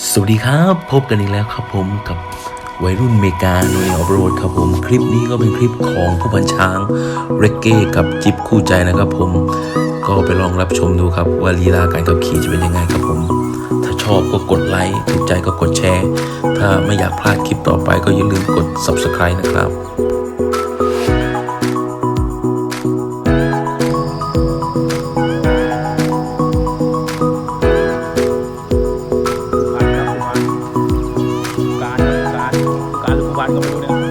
สวัสดีครับ พบกันอีกแล้วครับผมกับวัยรุ่นเมกาหน่วยออฟโรดครับผมคลิปนี้ก็เป็นคลิปของผู้พันช้างเรกเก้กับจิบคู่ใจนะครับผมก็ไปลองรับชมดูครับว่าลีลาการขับขี่จะเป็นยังไงครับผม ถ้าชอบก็กดไลค์ถูกใจก็กดแชร์ ถ้าไม่อยากพลาดคลิปต่อไปก็อย่าลืมกด subscribe นะครับ การก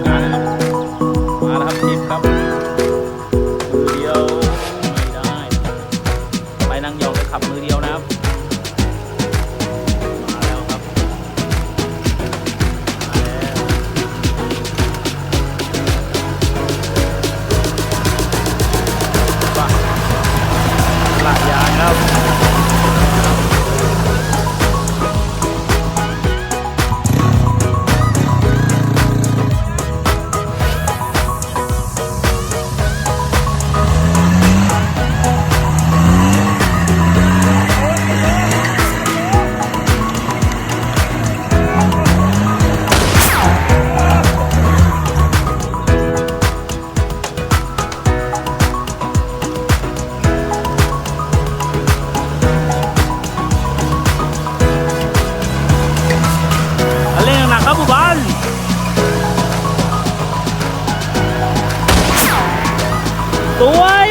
สวย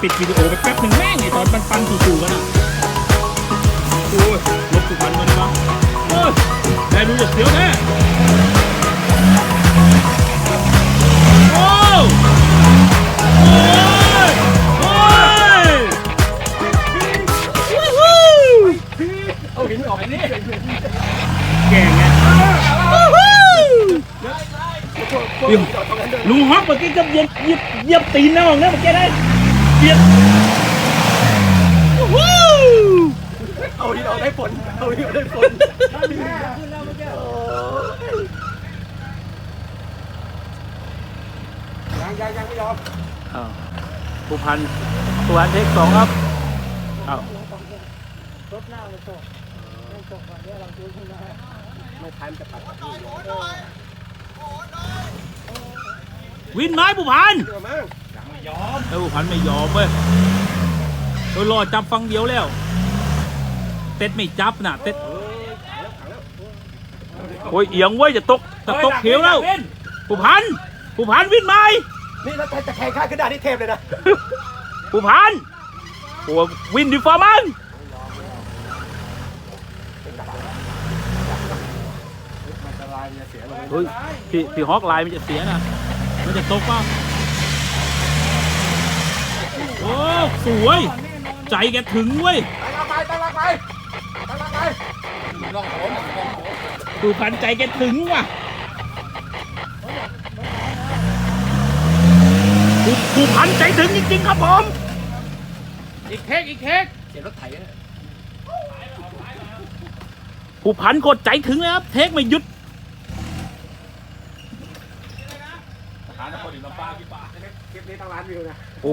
ปิดวิดีโอไปแป๊บหนึ่งแม่งไอตอนปันปันจู่ๆกันอะโอ้ยลบสุพรรณมาดีวะโอ้ยได้ดูจะเสียวแน่ ก่ไงวู้ฮู้เดี๋ยวลุงฮอกเมื่อกี้ก็เหยียบเหยียบเหยียบตีนนะของเนี่ยเมื่อกี้ได้เหยียบวู้ฮู้เอาที่เราได้ผลเอาที่เราได้ผลยังยังยังไม่ยอมอ้าวผู้พันผู้พันเทคสองครับอ้าว ไม่ทันจะปัดวินไม้ผู้พัน เดี๋ยวมั้งเออผู้พันไม่ยอมเว้ยเออรอจับฟังเดียวแล้ว เต็ดไม่จับน่ะ เต็ดโอ้ยเอียงเว้ยจะตกจะตกเขียวแล้วผู้พันผู้พันวินไม้นี่ถ้าจะแข่งข้าขึ้นได้ที่เทพเลยนะผู้พันโอ้วินดีฟ้ามันเฮ้ยพี่พี่ฮอกไลน์มันจะเสียนะมันจะตกป่ะโอ้สวย ใจแกถึงเว้ยตั้งหลักไปตั้งหลักไปตั้งหลักไปผู้พันใจแกถึงว่ะผู้ผู้พันใจถึงจริงๆครับผม อีกเทคอีกเทคเสียรถไถนะผู้พันกดใจถึงแล้วครับ เทคไม่หยุด คลิปนี้ตั้งล้านวิวนะโอ้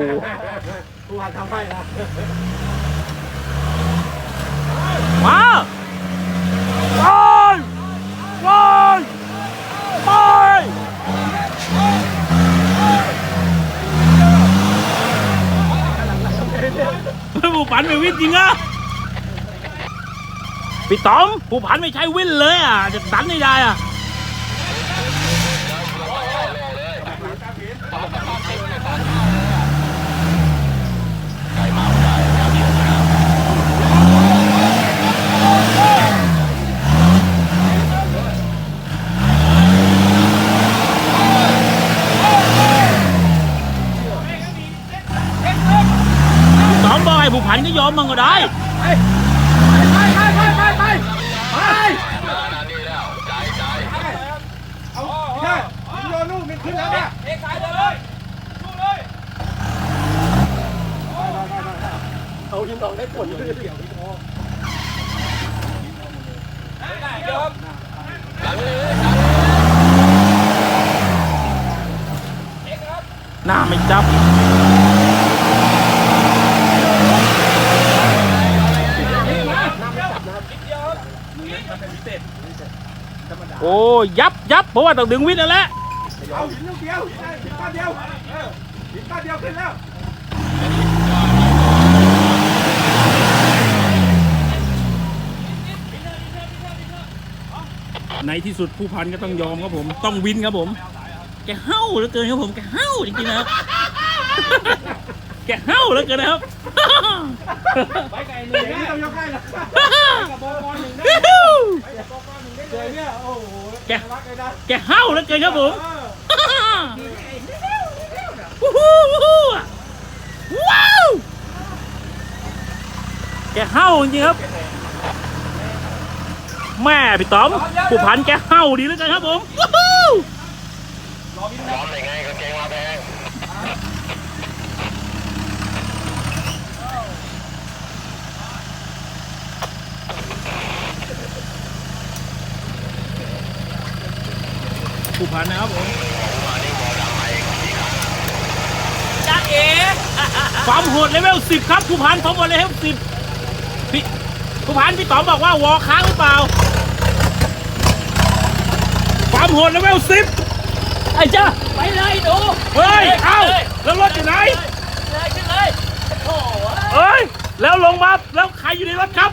ผู้พันทำให้นะมาไปไปไปผู้พันไม่วิ่งจริงอะพี่ต๋อมผู้พันไม่ใช่วิ่งเลยอะจะดันไม่ได้อะ สองบอยผู้พันก็ยอ มมันก็ได้ไปไปไปไปไปไปเอาแค่โยนลูกมันขึ้นแล้วเนี่ยเอกสายเลยลูกเลยเอาหินออกได้ผลเลยเดี๋ยวพี่พ่อหลังเลยหน้าไม่จับ โอ้ยับยับเพราะว่าต้องดึงวิทย์นั่นแหละเอาหินลูกเดียวหินหินก้อนเดียวเออหินก้อนเดียวขึ้นแล้วในที่สุดผู้พันก็ต้องยอมครับผม ต้องวินครับผม แกเห้าเหลือเกินครับผมแกเห้าจริงๆนะครับ แกเห้าเหลือเกินนะครับ เดี๋ยวนี้ต้องยกให้แล้วกับโบกอนหนึ่งได้โบกอนหนึ่งได้เลยเนี่ยโอ้โหแกรักเลยนะแกเห้าเหลือเกินครับผมวู้ฮู้วู้ฮู้ว้าวแกเห้าจริงครับแม่พี่ต๋อมผู้พันแกเห้าดีเหลือเกินครับผมวู้ฮู้ ผู้ พันนะครับผมจ้าเอ๋ความโหดเลเวลสิบครับผู้พันความโหดเลเวลสิบพี่ผู้พันพี่ต๋อมบอกว่าวอค้างหรือเปล่า ความโหดเลเวลสิบไอ้จ้าไปเลยดูเฮ้ย เอ้าแล้วรถอยู่ไหนเลยขึ้นเลยโอ้โหเอ้ย แล้วลงมา แล้วใครอยู่ในรถครับ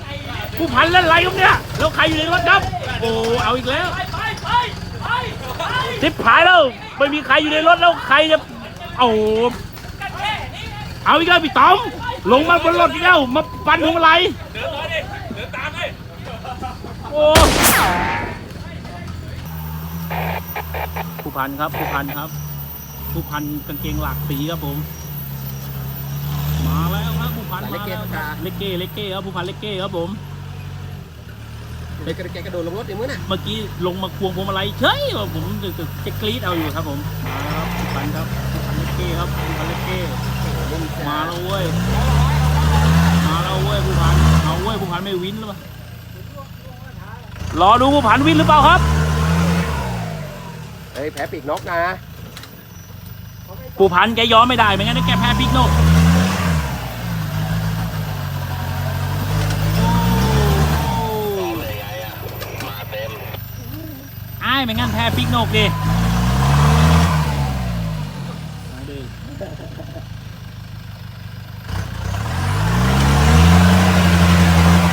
ผู้พันเล่นอะไรครับเนี่ย แล้วใครอยู่ในรถครับ โอ้ เอาอีกแล้วไปไปไปไป ไปทิพหายแล้วไม่มีใครอยู่ในรถแล้วใครจะเอากันแค่นี้เอาอีกแล้วพี่ต๋อมลงมาบนรถอีกแล้วมาปั่นพวงมาลัยเดินต่อดิเดินตามเลยโอ้ผู้พันครับผู้พันครับผู้พันกางเกงหลากสีครับผม มาแล้วครับผู้พันมาแล้วครับเล็กเก้เล็กเก้ครับผู้พันเล็กเก้ครับผม เด็กแกกระโดดลงรถอย่างมื้อน่ะเมื่อกี้ลงมาควงพวงมาลัยเฉยว่าผมจะจะจะกรี๊ดเอาอยู่ครับผมมาครับผู้พันครับผู้พันเล็กเก้ครับผู้พันเล็กเก้มาแล้วเว้ยมาแล้วเว้ยผู้พันเอาเว้ยผู้พันไม่วินหรือเปล่ารอดูผู้พันวินหรือเปล่าครับเฮ้ยแพ้ปีกนกนะผู้พันแกยอมไม่ได้ไม่งั้นแกแพ้พิกโนก ไอ้ายไม่งั้นแพ้พิกโนกดิมาดิ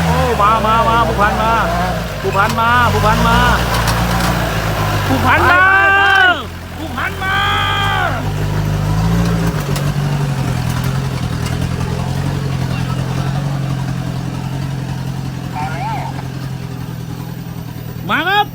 โอ้มามามาผู้พันมาผู้พันมาผู้พันมาผู้พันมาผู้พันมามาครับ